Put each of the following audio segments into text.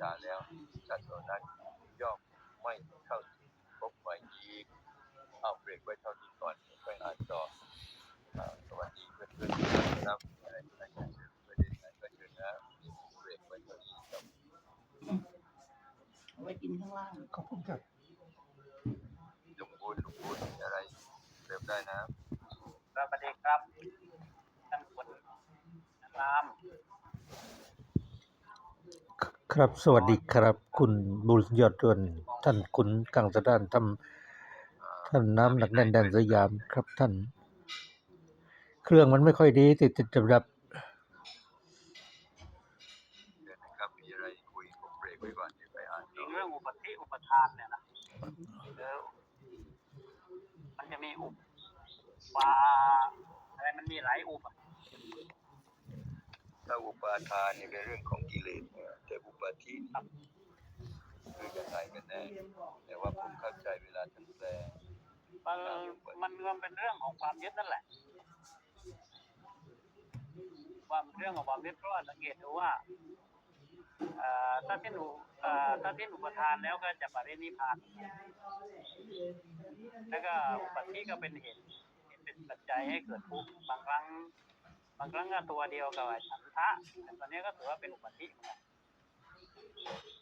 จาแล้วสัตว์เหล่านั้นย่อมไม่เข้าถึงพบใหม่อีกเอาเบรกไว้เท่านี้ก่อนไปอ่านต่ออ่าสวัสดีเพื่อนๆนะครับอะไรอะไรจะเชิญประเด็นไหนก็เชิญนะเบรกไว้เท่านี้ครับเอาไว้กินข้างล่างขอบคุณครับลุงพูดลุงพูดมีอะไรเริ่มได้นะสวัสดีครับท่านคุณราม ครับ สวัสดีครับ คุณบุญยอดยนต์ท่านคุณกังสดานทำท่านน้ำหนักแน่นแดนสยามครับท่าน เครื่องมันไม่ค่อยดี ติดติดดับดับเชิญนะครับมีอะไรคุยผมเบรกไว้ก่อนเดี๋ยวไปอ่านถึต่งอเรื่องอุปธิอุปทานเนี่ยนะเออมันจะมีอุปปาอะไรมันมีหลายอุปอะถ้าอุปาทานเนี่ยเป็นเรื่องของ กิเลสเนี่ยแต่อุปาทิคือยังไงกันแน่แต่ว่าผมเข้าใจเวลาท่านแปลมันมันรวมเป็นเรื่องของความยึดนั่นแหละความเรื่องของความยึดเพราะว่าสังเกตดูว่าถ้าสิ้นอุถ้าสิ้นอุปทานแล้วก็จะปรินิพพาน แล้วก็อุปธิก็เป็นเหตุเหตุเป็นปัจจัยให้เกิดทุกข์บางครั้ง บางครั้งก็ตัวเดียวกับฉันทะแต่ตัวนี้ก็ถือว่าเป็นอุปธิเหมือนกัน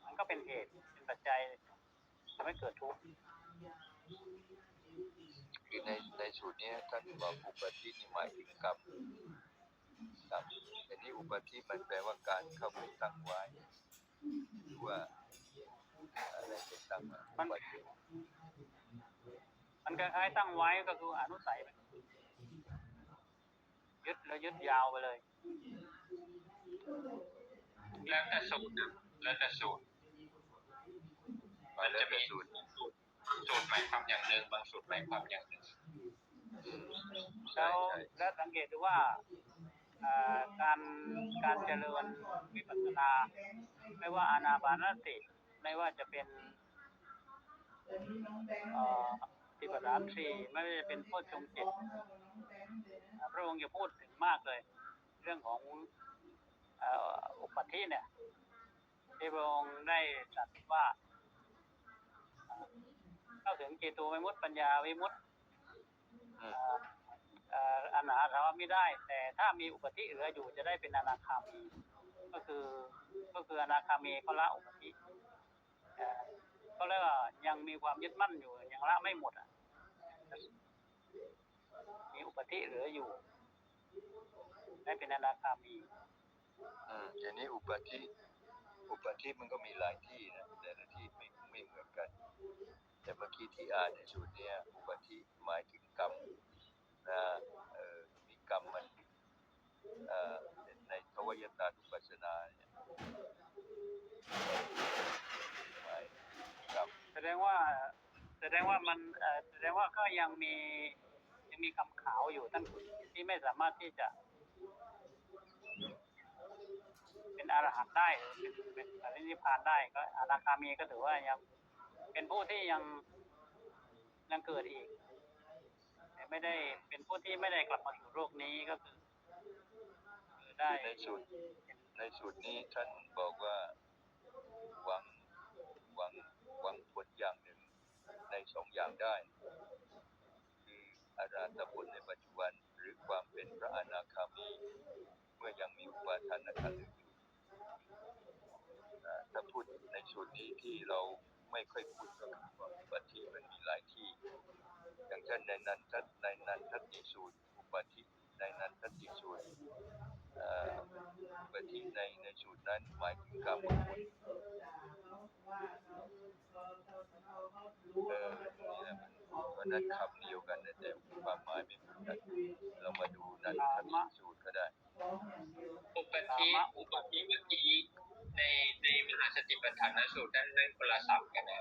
มันก็เป็นเหตุเป็นปัจจัยทำให้เกิดทุกข์คือในในสูตรเนี้ยท่านบอกอุปาทินี่หมายถึงกรรมกรรมแต่นี้อุปาทิมันแปลว่าการเข้าไปตั้งไว้หรือว่าอะไรเป็นตั้งอะอุปาทิมันคล้ายๆตั้งไว้ก็คืออนุสัยไป ยึดแล้วยึดยาวไปเลย แล้วแต่สูตรนะแล้วแต่สูตรมันจะมีสูตรสูตรสูตรหมายความอย่างหนึ่งบางสูตรหมายความอย่างหนึ่งใช่แล้วใช่แล้วสังเกตดูว่าเอ่อการการเจริญวิปัสสนา ไม่ว่าอานาปานสติ ไม่ว่าจะเป็นเอ่อติปฐานสี่ไม่ว่าจะเป็นโพชฌงค์เจ็ดอ่าพ ระองค์จะพูดถึงมากเลย เรื่องของอุปธิเนี่ยที่พระองค์ได้ตรัสว่าเข้าถึงเจโตวิมุตติปัญญาวิมุตติอืมเอ่อเอ่ออนาถาวะไม่ได้ แต่ถ้ามีอุปธิเหลืออยู่จะได้เป็นอนาคามี ก็คือก็คืออนาคามีเขาละอุปธิเอ่อก็เรียกว่ายังมีความยึดมั่นอยู่ยังละไม่หมดอะ มีอุปธิเหลืออยู่ได้เป็นอนาคามี อืมทีนี้อุปาทิอุปาทิมันก็มีหลายที่นะแต่ละที่ไม่ไม่เหมือนกัน แต่เมื่อกี้ที่อ่านในสูตรเนี้ยอุปาทิหมายถึงกรรมนะเออมีกรรมมันเอ่อในทวยตานุปัสสนาเนี่ยหมายถึงกรรมแสดงว่า แสดงว่ามันเอ่อแสดงว่าก็ยังมี ยังมีคำขาวอยู่ท่านที่ไม่สามารถที่จะ เป็นอรหันต์ได้เป็นเป็นปรินิพานได้ก็อนาคามีก็ถือว่ายังเป็นผู้ที่ยังยังเกิดอีกแต่ไม่ได้เป็นผู้ที่ไม่ได้กลับมาสู่โลกนี้ก็คือได้ในสูตรในสูตรนี้ท่านบอกว่าหวังหวังหวังผลอย่างหนึ่งในสองอย่างได้ ออาราตผลในปัจจุบัน หรือความเป็นพระอนาคามี เมื่อยังมีอุปาทานขันธ์อยู่ถ้าพูดในสูตรนี้ที่เราไม่ค่อยพูดก็คือว่าอุปาทิมันมีหลายที่ อย่างเช่นในนันทัในนันทติสูตรอุปาทิในนันทติสูตรอุปธิในในสูตรนั้นหมายถึงกรรมผลเออนี่แหละ มันเพราะนั้นคำเดียวกันนะแต่ความหมายไม่เหมือนกันเรามาดูนันทติสูตรก็ได้อุปธิอุปธิเมื่อกี้ในในมหาสติปัฏฐานสูตรนั้นนั่นคนละศัพท์กันนะ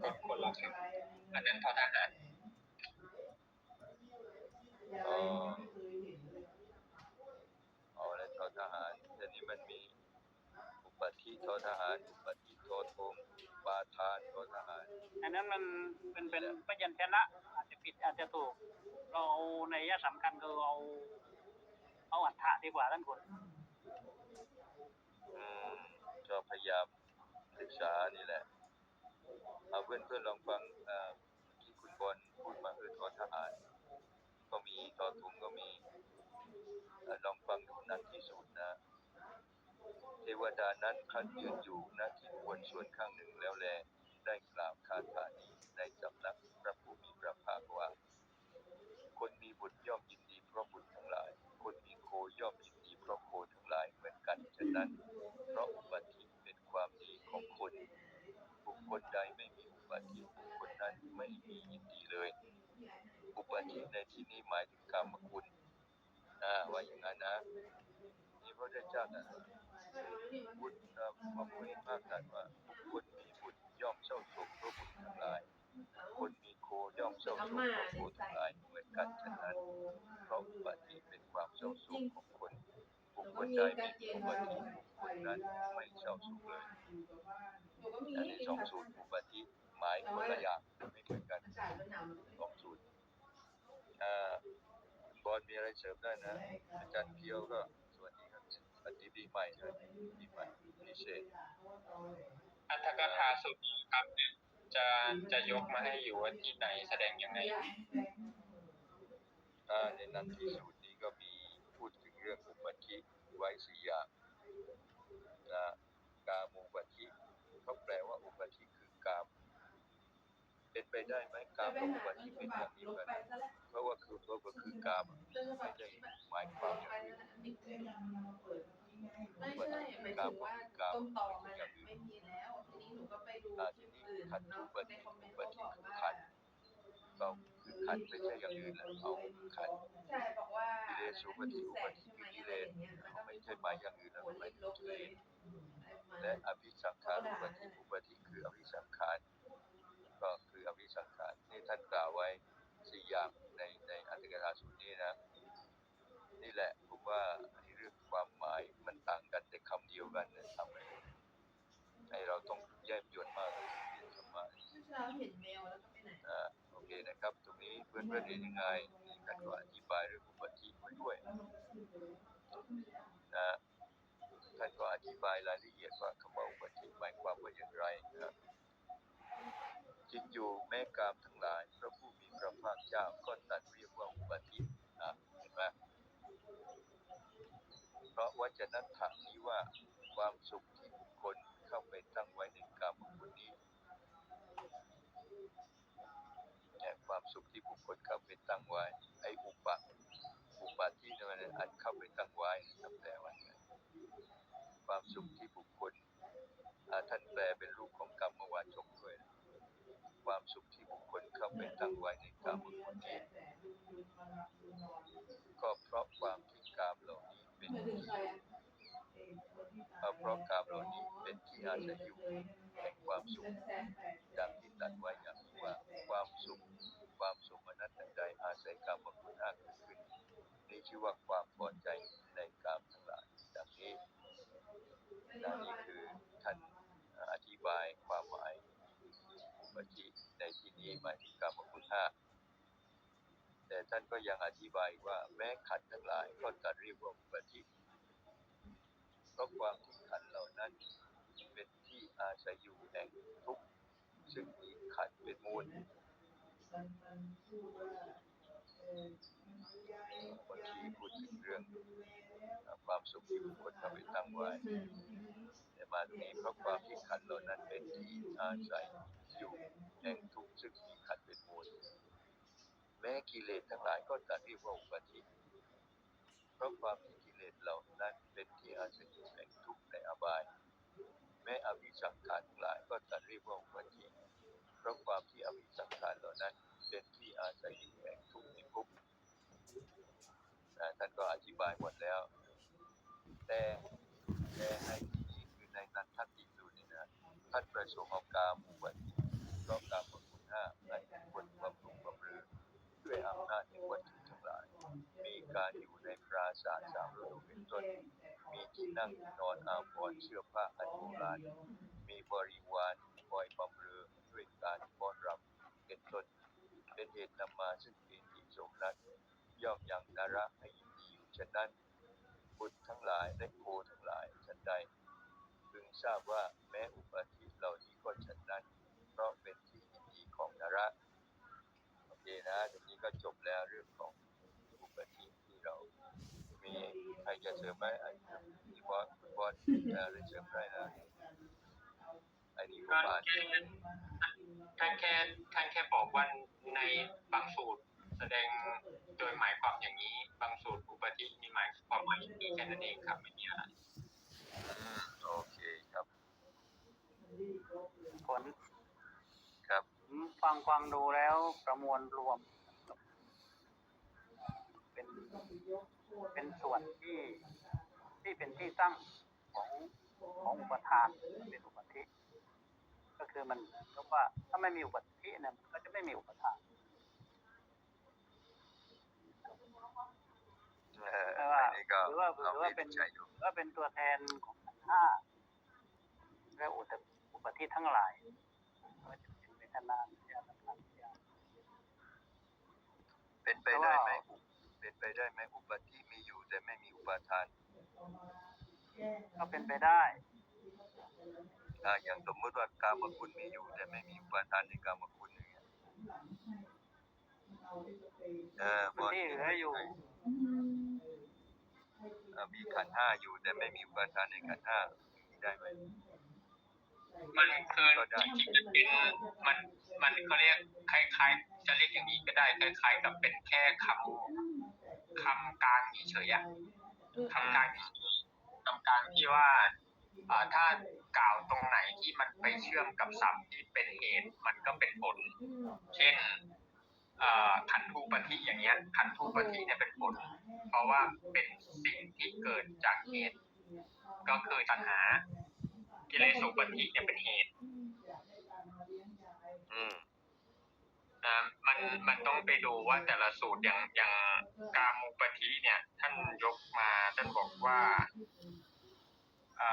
คนคนละคำอันนั้นทอทหารอ๋อเอาแล้วทอทหารแต่นี้มันมีอุปธิทอทหารอุปธิทอทง ปาทานทอทหารอันนั้นมันเป็นเป็นพยัญชนะ อาจจะผิดอาจจะถูก เราเอาในยะสำคัญคือเอา เอาอัฏฐะดีกว่าท่านคุณอืมก็พยายามศึกษานี่แหละ เอาเพื่อนเพื่อนๆลองฟังเอ่อที่คุณบอลพูดมาเออทอทหาร ก็มีทอทุงก็มีเอ่อลองฟังดูนันที่สุดนะ เทวดานั้นครั้นยืนอยู่ณที่ควรส่วนข้างหนึ่งแล้วแล ได้กล่าวคาถานี้ในสำนักพระผู้มีพระภาคว่า คนมีบุตรย่อมยินดีเพราะบุตรทั้งหลาย คนมีโคย่อมยินดีเพราะโคทั้งหลายเหมือนกัน ฉะนั้น เพราะอุบัติเป็นความดีของคน บุคคลใดไม่มีอุบัติบุคคลนั้นไม่มียินดีเลย อุบัติในที่นี้หมายถึงกรรมคุณอ่าว่าอย่างนั้นนะนี่พระพุทธเจ้า บุตรเอ่อพระพุทธภาคตรัสว่าบุคคลมีบุตรย่อมเศร้าโศกเพราะบุตรทั้งหลาย คนมีโคย่อมเศร้าโศกเพราะโคทั้งหลายเหมือนกันฉะนั้นเพราะอุบัติเป็นความเศร้าโศกของคนบุคคลใดมีอุบัติบุคคลนั้นไม่เศร้าโศกเลยอันนี้สองสูตรอุบัติหมายคนละอย่างไม่เหมือนกันสองสูตรอ่าบอลมีอะไรเสริมได้นะ อาจารย์เพียวก็ สวัสดีครับสวัสดีปีใหม่นะปีใหม่พิเศษอัตถกถาสูตรนี้ครับเนี่ยจะจะยกมาให้อยู่ว่าที่ไหนแสดงยังไงอ่าในนั้นที่สูตรนี้ก็มีพูดถึงเรื่องอุบัติไว้สี่อย่างนะกามูบัติเขาแปลว่าอุบัติคือกามเป็นไปได้ไหมกามกับอุบัติเป็นอย่างเดียวกันเพราะว่าคือตัวก็คือกามไม่ใช่หมายความอย่างอื่น ไม่ใช่หมายถึงว่าต้นตอมันอะไม่มีแล้วทีนี้หนูก็ไปดูอ่าคทีลิปนี้อื่นขันเนาะอุบัในติคอมเมอุนต์บัเขาติบอกคือว่าขันก็คือขันไม่ใช่อย่างอื่นแหละเอาขันใช่บอกว่ากิเลสอุบัติอุบัติคือกิเลสไม่ใช่หมายอย่างอื่นแล้วโอ้หมายยถึลงบกิเลเลยสและและอภิสังขารอุบัติอุบัติคืออภิสังขารก็คืออภิสังขารนี่ท่านกล่าวไว้สี่อย่างในในอัตถกถาสูตรนี้นะนี่แหละผมว่าในเรื่องความหมายมัน ต่างกันแต่คำเดียวกันเนี่ยทำให้ให้เราต้องแยบยลมากเลยเรียนธรรมะเมื่เช้าเห็นแมวแล้วก็ไปไหนอ่าโอเคนะครับ ตรงนี้เพื่อนเพื่อนเห็นยังไงนี่ท่านก็อธิบายเรื่องอุบัติไว้ด้วยนะท่านก็อธิบายรายละเอียดว่าคำว่าอุบัติหมายความว่าอย่างไรนะจริงอยู่แม้กามทั้งหลายพระผู้มีพระภาคเจ้าก็ตรัสเรียกว่าอุบัติอะเห็นไหม เพราะวจนะถามนี้ว่าความสุขที่บุคคลเข้าไปตั้งไว้ในกามคุณนี้เนี่ยความสุขที่บุคคลเข้าไปตั้งไว้ ไอ้อุปะอุปะที่นั่นนะอันเข้าไปตั้งไว้นะครับแปลว่าไงความสุขที่บุคคลท่านแปลเป็นรูปของกรรมวาจกด้วย ความสุขที่บุคคลเข้าไปตั้งไว้ในกรรมคุณนี้ก็เพราะความที่กรรมเหล่านี้ เป็นที่ใคระเพราะกรรมเหล่านี้เป็นที่อาศัยอยู่แห่งความสุขดังที่ตรัสไว้อย่างนี้ว่าความสุขความสุขอนัตตใดอาศัยกรรมคุณห้าเกิดขึ้นนี่ชื่อว่าความพอใจในกรรมทั้งหลายดังนี้นะนี่คือท่านอธิบายความหมายอุปธิในที่นี้หมายถึงกรรมคุณห้าแต่ ท่านก็ยังอธิบายว่าแม้ขันทั้งหลายก็ตัดเรียกว่าอุปธิเพราะความที่ขันเหล่านั้นเป็นที่อาศัยอยู่แห่งทุกข์ซึ่งมีขันเป็นมูลบางทีพูดถึงเรื่องความสุขที่บุคคลทำไปตั้งไว้แต่มาตรงนี้เพราะความที่ขันเหล่านั้นเป็นที่อาศัยอยู่แห่งทุกข์ซึ่งมีขันเป็นมูล แม้กิเลสทั้งหลายก็ตัดเรียกว่าอุปาทิเพราะความที่กิเลสเหล่านั้นเป็นที่อาศัยอยู่แห่งทุกข์ในอบาย แม้อวิสังขารทั้งหลายก็ตัดเรียกว่าอุปาทิเพราะความที่อวิสังขารเหล่านั้นเป็นที่อาศัยอยู่แห่งทุกข์ในภพท่านก็อธิบายหมดแล้ว แต่แต่ในที่นี้คือในนันทัตติสูตรนี่นะท่านประสงค์เอากามุวัตเพราะกามุคุณห้าในคนบำรุงบำรุง ด้วยอำนาจแห่งวัตถุทั้งหลาย มีการอยู่ในปราสาทสามฤดูเป็นต้น มีที่นั่งนอนอาภรณ์เสื้อผ้าอันโบราณ มีบริวารคอยบำเรอด้วยการป้อนรับเป็นต้น เป็นเหตุนำมาซึ่งปีติสมนัตย่อมยังนาระให้ยินดีอยู่ฉะนั้นบุตรทั้งหลายและโคทั้งหลายฉันใดพึงทราบว่าแม้อุปาทิเหล่านี้ก็ฉันนั้น จบแล้วเรื่องของอุปธิที่เรา มีใครจะเสริมไหมไอ้ที่บอสคุณบอสอะไรเสริมได้นะไอ้นี่ก็ก็ผ่านแค่ท่านแค่ท่านแค่บอกว่าในบางสูตรแสดงโดยหมายความอย่างนี้ บางสูตรอุปธิมีหมายความหมายอย่างนี้แค่นั้นเองครับไม่มีอะไรอืมโอเคครับผลครับผมฟังฟังดูแล้วประมวลรวม เป็น เป็นส่วนที่ที่เป็นที่ตั้งของของอุปทานเป็นอุปธิก็คือมันเรียกว่าถ้าไม่มีอุปธิเนี่ยมันก็จะไม่มีอุปทานเออว่าหรือว่าหรือว่าเป็นหรือว่าเป็นตัวแทนของขันห้าและอุตอุปธิทั้งหลายก็จะเป็นเวทนาสัญญาสังขารเป็นไปได้ไหม เป็นไปได้ไหมอุปธิมีอยู่แต่ไม่มีอุปทานก็เป็นไปได้อ่าอย่างสมมุติว่ากามคุณมีอยู่ แต่ไม่มีอุปทานในกามคุณอย่างเงี้ยเออส่วนที่เหลืออยู่เอ่อมีขันธ์ห้าอยู่แต่ไม่มีอุปทานในขันธ์ห้าได้ไหมมันคือจริงๆมันเป็นมันมันเขาเรียกคล้ายๆจะเรียกอย่างนี้ก็ได้คล้ายๆกับเป็นแค่คำ คำกลางเฉยๆอะคำกลางเฉยๆคำกลางที่ว่าอ่าถ้ากล่าวตรงไหนที่มันไปเชื่อมกับศัพท์ที่เป็นเหตุมันก็เป็นผล เช่นเอ่อขันธูปฏิอย่างเงี้ย ขันธูปฏิเนี่ยเป็นผล เพราะว่าเป็นสิ่งที่เกิดจากเหตุ ก็คือตัณหากิเลสอุปธิเนี่ยเป็นเหตุ อืม นะมันมันต้องไปดูว่าแต่ละสูตรอย่างอย่างกามุปธิเนี่ย ท่านยกมาท่านบอกว่าอ่า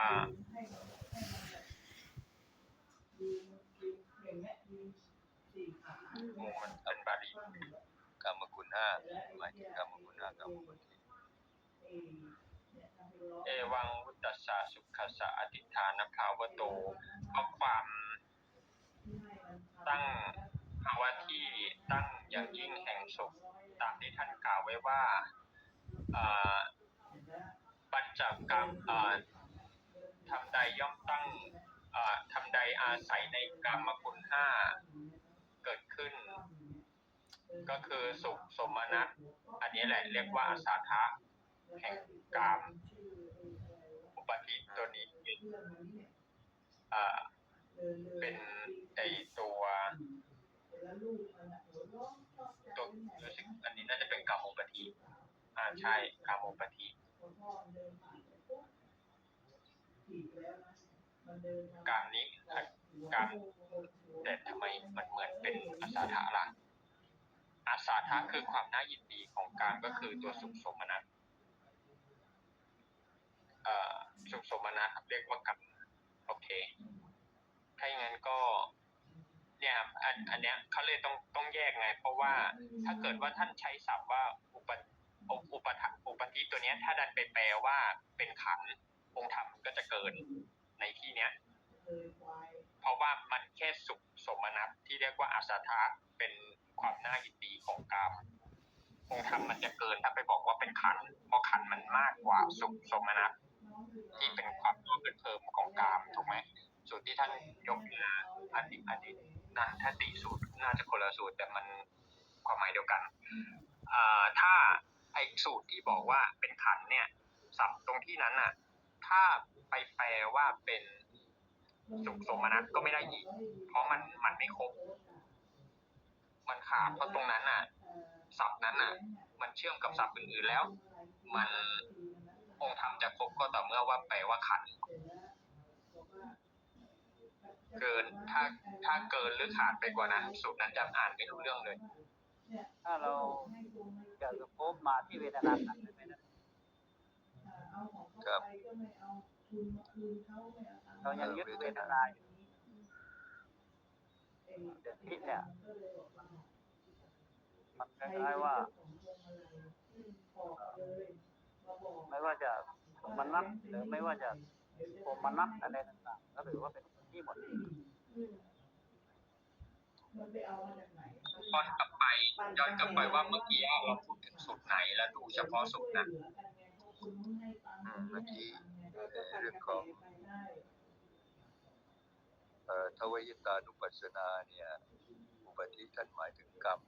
โอ้มันเป็นบาลีกามคุณห้าหมายถึงกามคุณห้ากามคุณทีเอวังวุตตสสะสุขสสะอธิฐานภาวโตเพราะความตั้ง ภาที่ตั้งอย่างยิ่งแห่งสุขตามที่ท่านกล่าวไว้ว่าปัญจกรรมทำใดย่อมตั้งทำใดอาศัยในกรรมคุณห้าเกิดขึ้น ก็คือสุขสมนัตอันนี้แหละเรียกว่าอาสาทะแห่งกามอุปธิตัวนี้เป็นไอตัว ตัวรู้สึกอันนี้น่าจะเป็นกามอุปธิอ่าใช่กามอุปธิกามนี้กามแต่ทำไมมันเหมือนเป็นอาสาทะล่ะอาสาทะคือความน่ายินดีของกามก็คือตัวสุขสมนัตเอ่อสุขสมนัตเรียกว่ากรรมโอเคถ้าอย่างนั้นก็ เนี่ยครับอันอันเนี้ยเขาเลยต้องต้องแยกไง เพราะว่าถ้าเกิดว่าท่านใช้ศัพท์ว่าอุปอุอุปทะอุปธิตัวเนี้ย ถ้าดันไปแปลว่าเป็นขันธ์องค์ธรรมก็จะเกินในที่เนี้ย เพราะว่ามันแค่สุขสมนัตที่เรียกว่าอาสาทะเป็นความน่ายินดีของกามองค์ธรรมมันจะเกินถ้าไปบอกว่าเป็นขันธ์เพราะขันธ์มันมากกว่าสุขสมนัตที่เป็นความตัวเป็นเพิ่มของกามถูกไหมสูตรที่ท่านยกมาอันนี้อันนี้ นันทติสูตรน่าจะคนละสูตรแต่มันความหมายเดียวกันอ่าถ้าไอสูตรที่บอกว่าเป็นขันเนี่ยศัพท์ตรงที่นั้นน่ะ ถ้าไปแปลว่าเป็นสุขสมนัตก็ไม่ได้อีก เพราะมันมันไม่ครบ มันขาดเพราะตรงนั้นน่ะศัพท์นั้นน่ะ มันเชื่อมกับศัพท์อื่นๆแล้ว มันองค์ธรรมจะครบก็ต่อเมื่อว่าแปลว่าขัน เกินถ้าถ้าเกินหรือขาดไปกว่านั้นสูตรนั้นจะอ่านไม่รู้เรื่องเลย ถ้าเราจะสโคปมาที่เวทนาขันธ์ได้ไหมนะครับเรายังยึดเวทนาอยู่เดี๋ยวที่เนี่ยมันคล้ายๆว่า ไม่ว่าจะสมนัตหรือไม่ว่าจะโมนัตอะไรต่างๆก็ถือว่าเป็น ที่หมดย้อนกลับไปย้อนกลับไปว่าเมื่อกี้เราพูดถึงสูตรไหนแล้วดูเฉพาะสูตรนั้นอืมเมื่อกี้เอ่อเรื่องของเอ่อทวยตานุปัสสนาเนี่ยอุปธิท่านหมายถึงกรรม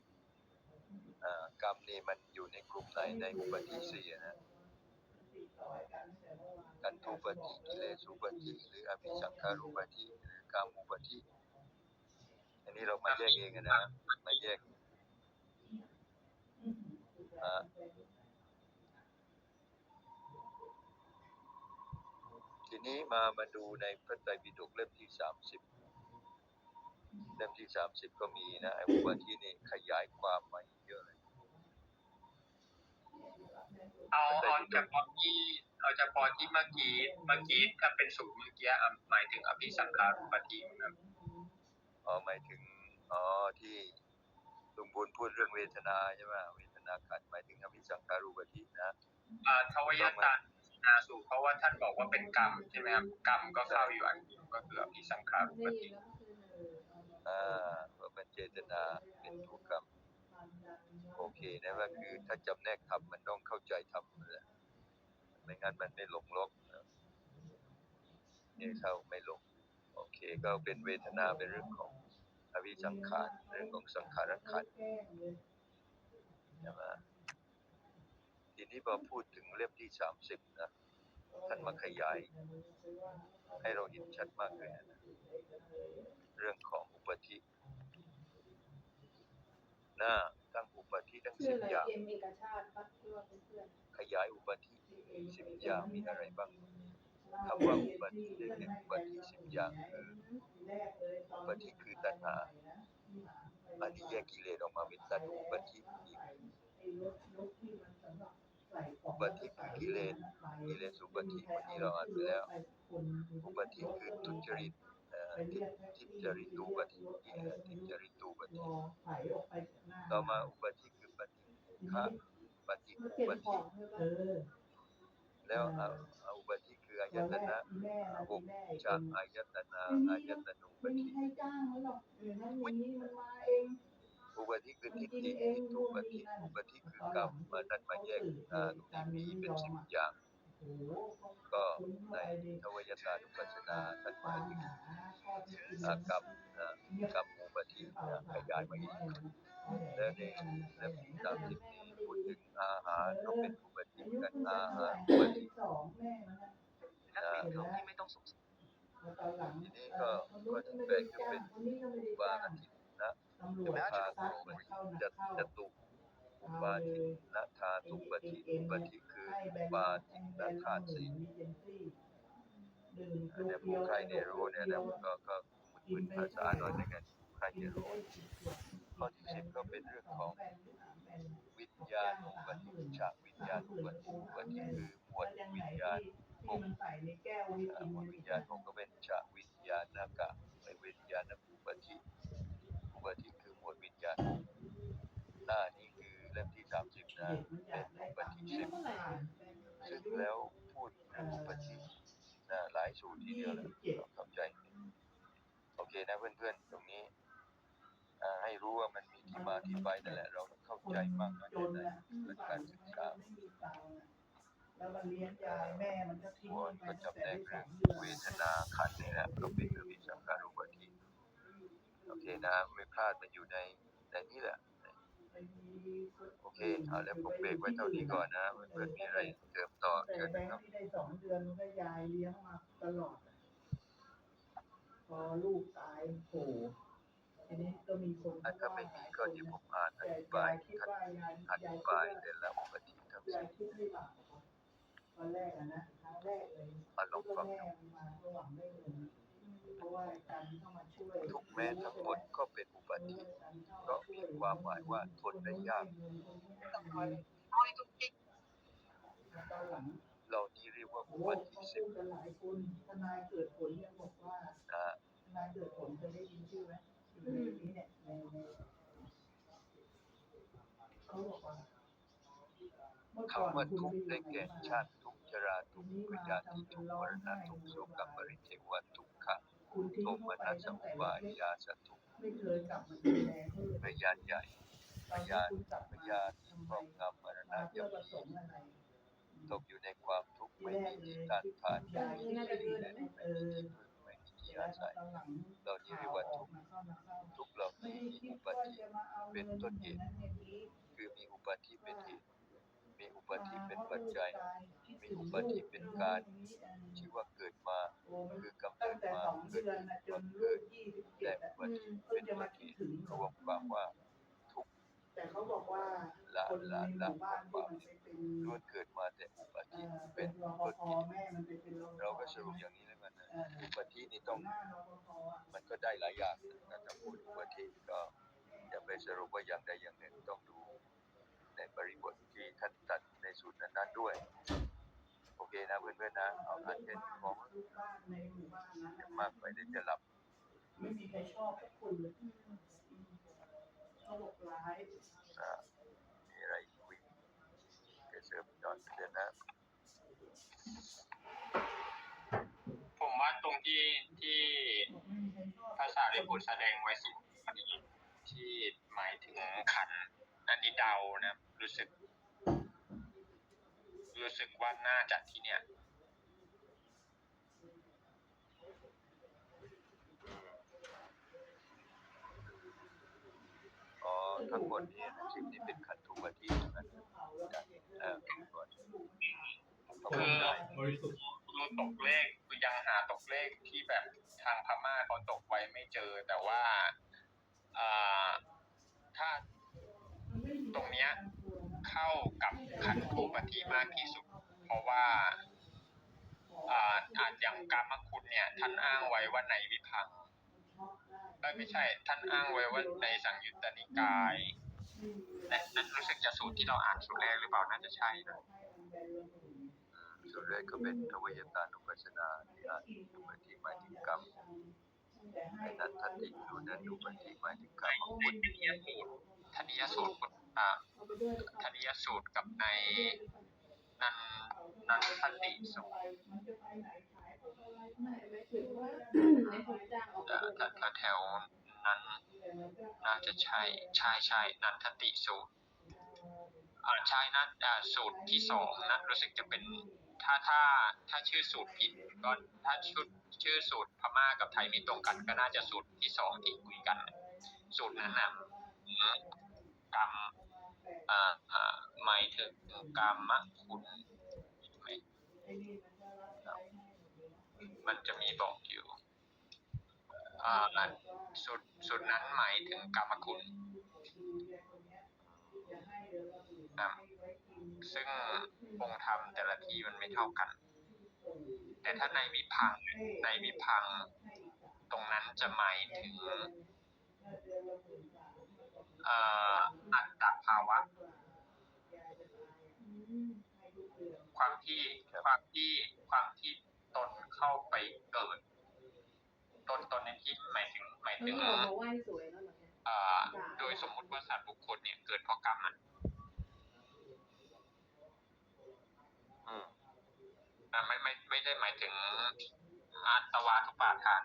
เอ่อกรรมนี่มันอยู่ในกลุ่มไหนในอุปธิสี่อะ นะกันทุปฏิกิเลสุปฏิหรืออภิสังขารุปฏิหรือกรรมอุปธิอันนี้เรามาแยกเองอะนะมาแยกทีนี้มามาดูในพระไตรปิฎกเล่มที่สามสิบเล่มที่สามสิบก็มีนะไอ้อุปธินี่ขยายความมาเยอะเลยเอาเอาเฉพาะที่ เอาเฉพาะที่เมื่อกี้เมื่อกี้ถ้าเป็นสูตรเมื่อกี้อะหมายถึงอภิสังขารุปฏิครับอ๋อหมายถึงอ๋อที่ลุงบุญพูดเรื่องเวทนาใช่ไหมเวทนาขันธ์หมายถึงอภิสังขารุปฏินะอ่าทวยตานาสูตรเพราะว่าท่านบอกว่าเป็นกรรมใช่ไหมครับกรรมก็เข้าอยู่อันเดียวก็คืออภิสังขารุปได้ฏิยินแล้วก็คือเอออ่าว่าเป็นเจตนาเป็นทุกกรรมโอเคนะว่าคือถ้าจำแนกธรรมมันต้องเข้าใจธรรมแหละ ไม่งั้นมันไม่หลงลบนะนี่เข้าไม่หลงโอเคก็เป็นเวทนาเป็นเรื่องของอวิสังขารเรื่องของสังขารขันธ์ใช่ไหมทีนี้พอพูดถึงเล่มที่สามสิบนะท่านมาขยาย ให้เราเห็นชัดมากเลยนะเรื่องของอุปธิหน้าตั้งอุปธิทั้งชื่อสิบอะไรอย่างเอ็มเอกชาติปะที่ว่าเป็นเพื่อนขยายอุปธิ สิบอย่างมีอะไรบ้างคำว่าอุปธิได้แก่อุปธิสิบอย่างคืออุปธิคือตัณหาอันนี้แยกกิเลสออกมาเป็นตัณหาอุปธิอีกอุปธิคือกิเลสกิเลสอุปธิวันนี้เราอ่านไปแล้ว อุปธิคือทุจริตอ่อทิทิจริตูปฏิเอ่อทิจริตูปฏิต่อมาอุปธิคือปฏิฆะปฏิมันอุเก็บปขธิองใช่ปะ แล้วเอาเอาอุปธิคืออายตนะหกจากอายตนะอายตนูปไม่มีธิใครจ้างมันหรอกเออนั่นอย่างนี้มันมาเองอุปธิคือทิฏฐิทิฏฐุปฏิอุปธิคือกรรมมานั้นมาแยกอ่าตรงนี้มีเป็นสิบอย่างโอ้โหก็ในทวยตานุปัสสนาท่านหมายถึงอ่ากรรมอ่ากรรมอุปธิอ่าขยายมาอีกและในเล่มที่สามสิบนี้พูดถึงอาหารก็เป็น อุปธิกันอาหารอุปธิสองแม่มันนะอ่าเห็นไหมไม่ต้องสงสัยตอนหลังทีนี้ก็ก็จะแบ่งก็เป็นคนนี้ก็ไม่ได้วาจ้างทินะตำรอุวจปาซัดตุปมาฏิเข้านะจัตเข้าจตุอุปาทินะธาตุปฏิอุปธิคือให้อุแบงค์ปาทิงค์นะละธาสี่เจนซี่ดื่มอันนี้ผู้ใครได้รู้เนี่ยนะก็ก็มึนภาษาหน่อยในกันใครจะรู้ข้อที่สิบก็เป็นเรื่องของวิญญาณอุปธิฉาวิ ญญาณอุปธิอุปธิคือหมวดวิญญาณที่มันใสในแก้วนะหมวดวิญญาณผมก็เป็นฉากวิญญาณนากะในวิญญาณอุปธิอุปธิคือหมวดวิญญาณหน้านี้คือเล่มที่สามสิบนะเด็นอยากได้ตังค์นี่เท่าไหร่ซึ่งแล้วพูดเรื่องอุปธินะหลายสูตรทีเดียวเลยเราเข้าใจโอเคนะเพื่อนๆตรงนี้ ให้รู้ว่ามันมีที่มาที่ไปนั่นแหละเราต้องเข้าใจมากน้อยแค่นไหนนะเรื่องการศึกษาแล้วมันเรียงยายแม่มันก็ทิ้งเพราะมันก็จำแนกเรื่องเวทนาขันนี่แหละก็เป็นอวิสังขารุปธิโอเคนะไม่พลาดมันอยู่ในในนี้แหละโอเคเอาแล้วผมเบรกไว้เท่านี้ก่อนนะเพื่อนมีอะไรเติมต่อแต่เชิญนะครับที่ได้สองเดือนก็ยายเลี้ยงมาตลอดพอลูกตายโผล่ ทีนี้ก็มีคนอันถ้าไม่มีก็ที่ผมอ่านอแต่ธิบายยายคิดท่านว่ายายอยายธิคิดบายว่าแต่ละอุปธิทั้งยายสิ้นคิดไม่บาปอะตอนแรกอะนะครั้งแรกเลยเอาลองก็ฟังแม่ดูมันมาก็หวังได้เงินเพราะว่าการเข้ามาช่วยทุกแม้ทั้งหมดก็เป็นอุปธิก็มีความหมายว่าทนได้ยากตอนหลังเหล่านี้เรียกว่าอุโอ้ปเขาธิสิพูบดกันหลายคนทนายเกิดผลยังบอกว่านะทนายเกิดผลเคยได้ยินชื่อไหม อยู่ในนี้เนี่ยในในเขาบอกว่าเมื่อก่อนคำว่าคุณทุกไปข์ได้แก่ชาติทุกข์ชราทุกข์วิญญาณที่ทุกข์มรณะทุกโศกรรมปริเทวทุกขะคุณทิ้งโทมนัสตั้งอุแต่บายยาสทุกข์ๆไม่เคยกลับมาดูแลเขาเลยพยานใหญ่ตอนที่คุณกลับพมายานที่ครอบงำมรณะมาเพื่ยัอมตกอยู่ในความทุกข์ไม่มีที่ต้านทานไม่ดีเออไม่มีที่ วอาศัยตอนหลังเรานี่เรียกว่าทุกข์ทุกข์เหล่านี้มีอุปาธิเป็นต้นเหตุ คือมีอุปธิเป็นเหตุ มีอุปธิเป็นปัจจัย มีอุปลูธิเป็นการชื่อว่าเกิดมาคือกำเนิดมาเกิดืดอนนะจวันลูเกิดยี่อุปธิเพิ่เป็นต้นเหตุรวมความว่าทุกแต่เขาบอกว่าคนในหมู่บ้านที่มันเป็นล้วนเกิดมาแต่อุปเอ่ธิเป็นนรปต้นเหตุเราก็สรุปอย่างนี้แล้ว อออุปธินี่ต้องมันก็ได้หลายอย่างนะถ้าพูดอุปธิก็อย่าไปสรุปว่าอย่างใดอย่างหนึ่งต้องดูในบริบทที่ท่านตัดในสูตรนั้นๆด้วย โอเคนะเพื่อนๆนะ เอาอันแค่นี้พอทุกบ้านในหมู่บ้านนั้นอย่าน่ะมากไปเดี๋ยวจะหลับ ไม่มีใครชอบทุกคนเลยเขาบอกร้ายอ่ามีอะไรคุยแกเสริมจอนเดือนนะ ผมว่าตรงที่ที่บอกไม่มีใครชอบภาษาลิบุตรแสดงไว้สิพอดีที่หมายถึงขันธ์อันนี้เดานะ รู้สึก รู้สึกว่าน่าจะที่เนี่ยอ๋อทั้งหมดนี้นะสิบนี้เป็นขันธุปฏิใช่ไหมเออก่อนเขาคืพูดอได้รู้ตกเลขคือยังหาตกเลขที่แบบทางพม่าเขาตกไว้ไม่เจอ แต่ว่าอ่าถ้าตรงเนี้ยเข้ากับขันธุปฏิมากที่สุด เพราะว่าอ่าอาจอย่างกรรมคุณเนี่ย ท่านอ้างไว้ว่าในวิพังไม่ใช่ ท่านอ้างไว้ว่าในสังยุตตนิกายและนั่นรู้สึกจะสูตรที่เราอ่านสูตรแรกหรือเปล่าน่าจะใช่นะ ส่วนแรกก็เป็นทวยตานุปัสสนาที่อ่านอุปธิหมายถึงกรรมนันทติดูนันอุปธิหมายถึงกรรมของคุณธนิยสูตรธนิยสูตรอ่าธนิยสูตรกับในนันนันทติสูตรไม่ไม่ถึงว่าในคนจ้างออกอ่ามาด้วยถ้าถ้าแถวนั้นน่าจะใช่ใช่ใช่นันทติสูตรอ่าใช่นะอ่าสูตรที่สองนะรู้สึกจะเป็น ถ้าถ้าถ้าชื่อสูตรผิดก็ถ้าชุดชื่อสูตรพม่ากับไทยไม่ตรงกัน ก็น่าจะสูตรที่สองที่คุยกัน สูตรนั้นนะกรรมอ่าอ่าหมายถึงกรรมคุณมมันจะมีบอกอยู่อ่าสุดสุดนั้นหมายถึงกรรมคุณอ่า ซึ่งองค์ธรรมแต่ละที่มันไม่เท่ากัน แต่ถ้าในวิพังค์ในวิพังค์ตรงนั้นจะหมายถึงเอ่ออัตตภาวะ ความที่ความที่ความที่ตนเข้าไปเกิด ตนตนในที่หมายถึงหมายมันถึงออกมาไหว้สวยแล้วเหรอเนี่ยเอ่อโดยสมมุติว่าสัตว์บุคคลเนี่ยเกิดเพราะกรรมอะ อืม อะ ไม่ไม่ไม่ได้หมายถึงอัตวาทุปาทาน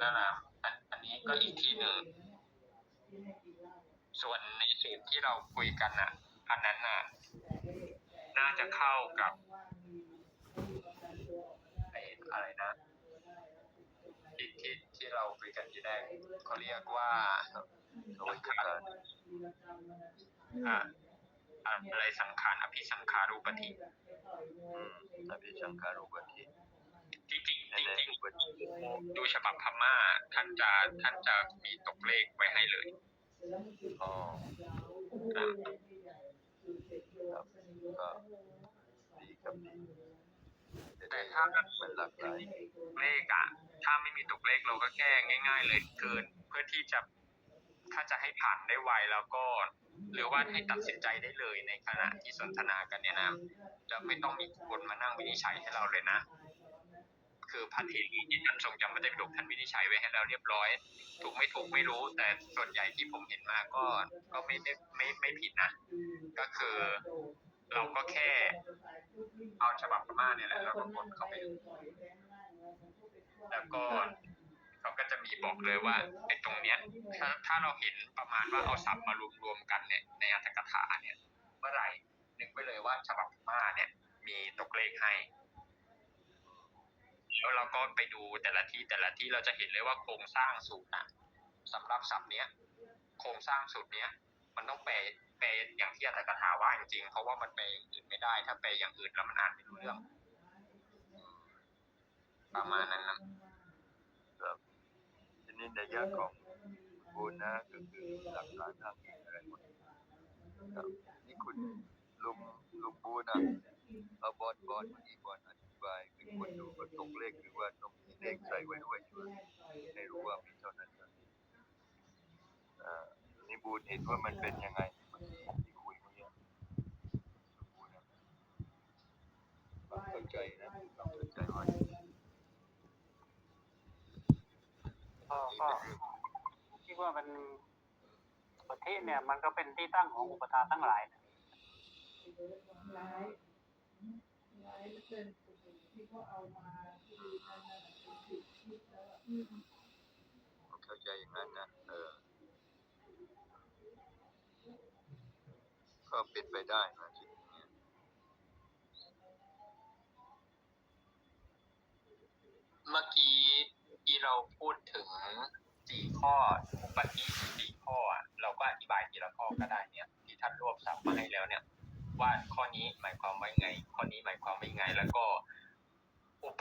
นั่นแหละอันนี้ก็อีกทีหนึ่ง ส่วนในสูตรที่เราคุยกันอะ อันนั้นน่ะ น่าจะเข้ากับไอ้อะไรนะที่ที่ที่เราคุยกันที่แรกเขาเรียกว่าทวยตาอ่า อะไรสังขารอภิสังขารูปฏิอืมอภิสังขารุปฏิจริงจริงนั่นแหละจริงอุปธิดูฉบับพม่าท่านจะท่านจะมีตกเลขไว้ให้เลยอ๋ออ่าครับก็ดีครับแต่ถ้ามันหลากหลายเลขอะถ้าไม่มีตกเลขเราก็แก้ง่าย ๆ เลยเกินเพื่อที่จะ ถ้าจะให้ผ่านได้ไวแล้วก็ หรือว่าให้ตัดสินใจได้เลยในขณะที่สนทนากันเนี่ยนะจะไม่ต้องมีคนมานั่งวินิจฉัยให้เราเลยนะ คือพระเทรีที่ท่านทรงจำมาได้ปิฎกท่านวินิจฉัยไว้ให้แล้วเรียบร้อย ถูกไม่ถูกไม่รู้ แต่ส่วนใหญ่ที่ผมเห็นมาก็ก็ไม่ได้ไม่ไม่ผิดนะก็คือเราก็แค่เอาฉบับพม่าเนี่ยแหละแล้วก็กดเข้าไปแล้วก็เขาก็จะมีบอกเลยว่าไอ เนี้ยถ้าถ้าเราเห็นประมาณว่าเอาศัพท์มารวมๆกันเนี่ยในอัตถกถาเนี่ยเมื่อไหร่นึกไว้เลยว่าฉบับมาเนี่ย มีตกเลขให้แล้วเราก็ไปดูแต่ละที่แต่ละที่เราจะเห็นเลยว่าโครงสร้างสูตรอะสำหรับศัพท์เนี้ยโครงสร้างสูตรเนี้ยมันต้องแปลแปลอย่างที่อัตถกถาว่าจริงๆเพราะว่ามันแปลอย่างอื่นไม่ได้ ถ้าแปลอย่างอื่นแล้วมันอ่านไม่รู้เรื่องประมาณนั้นนะครับทีนี้ในยะของ บูญนะก็คือหลักฐานทางเหตุอะไรหมดครับนี่คุณลุงลุงบูญนะเอาบอลบอลเมื่อกี้บอลอธิบายคือคนดูก็ตกเลขคือว่าต้องมีเลขใส่ไว้ด้วยใช่ไหมให้รู้ว่ามีเท่านั้นเท่านี้อ่านี่บูญเห็นว่ามันเป็นยังไงเมื่อกี้ที่คุยเมื่อกี้ลุงบูญนะความเข้าใจนะความเข้าใจว่า ก็ก็ คิดว่ามันประเทศเนี่ย มันก็เป็นที่ตั้งของอุปทานทั้งหลายนะร้ายร้ายเหลือเกินที่เขาเอามาที่นั่นน่ะเป็นสิบคิดแล้วอะผมเข้าใจอย่างนั้นนะเออ ก็เป็นไปได้นะคิดอย่าง สี่ข้อทุกติสี่ข้อเราก็อธิบายทีละข้อก็ได้เนี่ย ที่ท่านรวบสับมาให้แล้วเนี่ย ว่าข้อนี้หมายความว่าไง ข้อนี้หมายความว่าไง แล้วก็